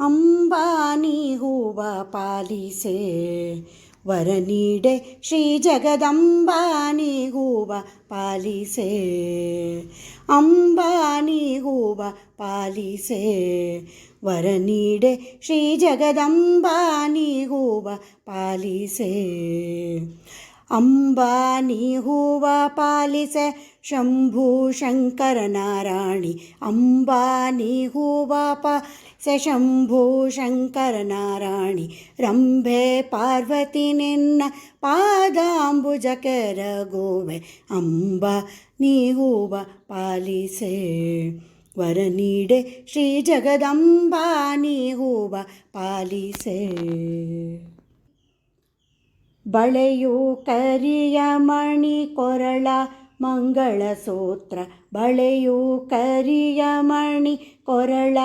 അംബാനി ഹൂവ പാലിസേ. വരനീടെ ശ്രീ ജഗദംബാനി ഹൂവ പാലിസേ. അംബാനി ഹൂവ പാലിസേ. വരനീടെ ശ്രീ ജഗദംബാനി ഹൂവ പാലിസേ. ಹೂವ ನೀ ಹೂವ ಪಾಲಿಸ, ಶಂಭು ಶಂಕರ ನಾರಾಯಣಿ ಅಂಬಾನಿ ಹೂವ ಪಾಲಿಸ, ಶಂಭು ಶಂಕರ ನಾರಾಯಣಿ ರಂಭೆ ಪಾರ್ವತಿ ನಿನ್ನ ಪಾದಾಂಬುಜಕರ ಗೋವೆ ಅಂಬ ನೀ ಹೂವ ಪಾಲಿಸೆ, ವರ ನೀಡೆ ಶ್ರೀ ಜಗದಂಬಾ ನೀ ಹೂವ ಪಾಲಿಸೆ. ಬಳೆಯು ಕರಿಯ ಮಣಿ ಕೊರಳ ಮಂಗಳಸೂತ್ರ ಬಳೆಯು ಕರಿಯ ಮಣಿ ಕೊರಳ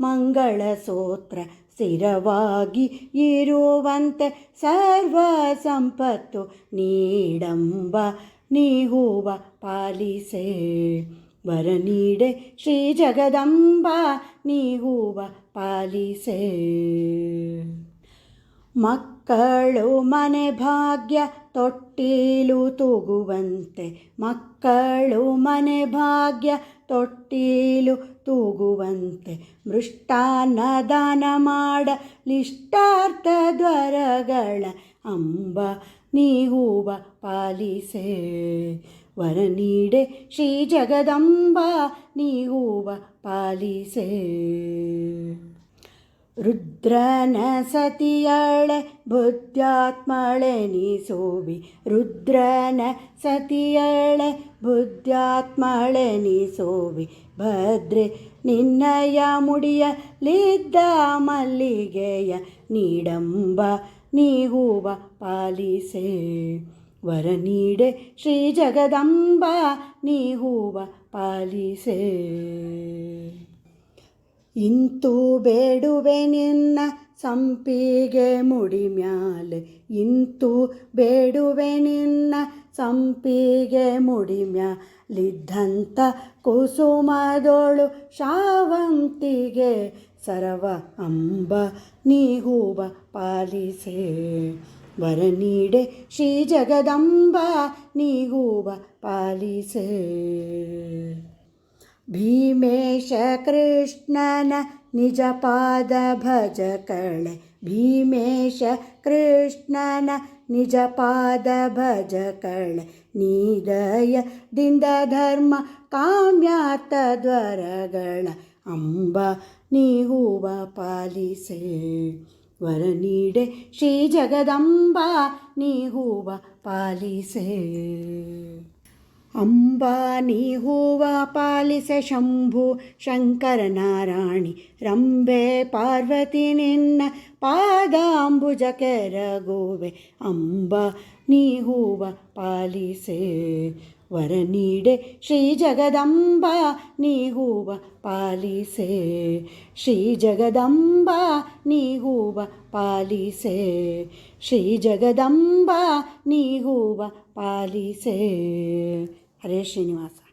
ಮಂಗಳಸೂತ್ರ ಸ್ಥಿರವಾಗಿ ಇರುವಂತೆ ಸರ್ವ ಸಂಪತ್ತು ನೀಡಂಬ ನೀ ಹೂವ ಪಾಲಿಸೆ. ವರ ನೀಡೆ ಶ್ರೀ ಜಗದಂಬ ನೀ ಹೂವ ಪಾಲಿಸೆ. ಮಕ್ಕಳು ಮನೆ ಭಾಗ್ಯ ತೊಟ್ಟಿಲು ತೂಗುವಂತೆ. ಮಕ್ಕಳು ಮನೆ ಭಾಗ್ಯ ತೊಟ್ಟಿಲು ತೂಗುವಂತೆ. ಮೃಷ್ಟಾನ್ನ ದಾನ ಮಾಡಲಿಷ್ಟಾರ್ಥ ದ್ವರಗಳ ಅಂಬ ನೀ ಹೂವ ಪಾಲಿಸೆ. ವರ ನೀಡೆ ಶ್ರೀ ಜಗದಂಬ ನೀ ಹೂವ ಪಾಲಿಸೆ. ರುದ್ರನ ಸತಿಯಳೆ ಬುದ್ಧಾತ್ಮಳೆ ನೀಸೋವಿ ರುದ್ರನ ಸತಿಯಳೆ ಬುದ್ಧಾತ್ಮಳೆ ನೀಸೋವಿ ಭದ್ರೆ ನಿನ್ನಯ ಮುಡಿಯಲಿದ್ದ ಮಲ್ಲಿಗೆಯ ನೀಡಂಬ ನೀ ಹೂವ ಪಾಲಿಸೆ ವರ ನೀಡೆ ಶ್ರೀ ಜಗದಂಬ ನೀ ಹೂವ ಪಾಲಿಸೆ ಇಂತು ಬೇಡುವೆ ನಿನ್ನ ಸಂಪಿಗೆ ಮುಡಿ ಮ್ಯಾಲೆ ಇಂತು ಬೇಡುವೆ ನಿನ್ನ ಸಂಪಿಗೆ ಮುಡಿ ಮ್ಯಾಲಿದ್ದಂಥ ಕುಸುಮದೋಳು ಶಾವಂತಿಗೆ ಸರವ ಅಂಬ ನೀ ಹೂವ ಪಾಲಿಸೆ. ವರ ನೀಡೆ ಶ್ರೀ ಜಗದಂಬ ನೀ ಹೂವ ಪಾಲಿಸೆ. ಭೀಮೇಶ ಕೃಷ್ಣನ ನಿಜ ಪಾದ ಭಜ ಕಳೆ ಭೀಮೇಶ ಕೃಷ್ಣನ ನಿಜ ಪಾದ ಭಜ ಕಳೆ ನೀದಯದಿಂದ ಧರ್ಮ ಕಾಮ್ಯಾತ ದ್ವರಗಳ ಅಂಬ ನೀ ಹೂವ ಪಾಲಿಸೆ ವರ ನೀಡೆ ಶ್ರೀ ಜಗದಂಬ ನೀ ಹೂವ ಪಾಲಿಸೆ ಅಂಬಾನಿ ಹೂವ ಪಾಲಿಸೆ ಶಂಭು ಶಂಕರ ನಾರಾಯಣಿ ರಂಬೆ ಪಾರ್ವತಿ ನಿನ್ನ ಪಾದಾಂಬುಜ ಕೆರಗೋವೆ ಅಂಬ ನೀ ಹೂವ ಪಾಲಿಸೆ ವರ ನೀಡೆ ಶ್ರೀ ಜಗದಂಬ ನೀ ಹೂವ ಪಾಲಿಸೆ ಶ್ರೀ ಜಗದಂಬ ನೀ ಹೂವ ಪಾಲಿಸೆ ಶ್ರೀ ಜಗದಂಬ ನೀ ಹೂವ ಪಾಲಿಸೆ హరే శ్రీనివాస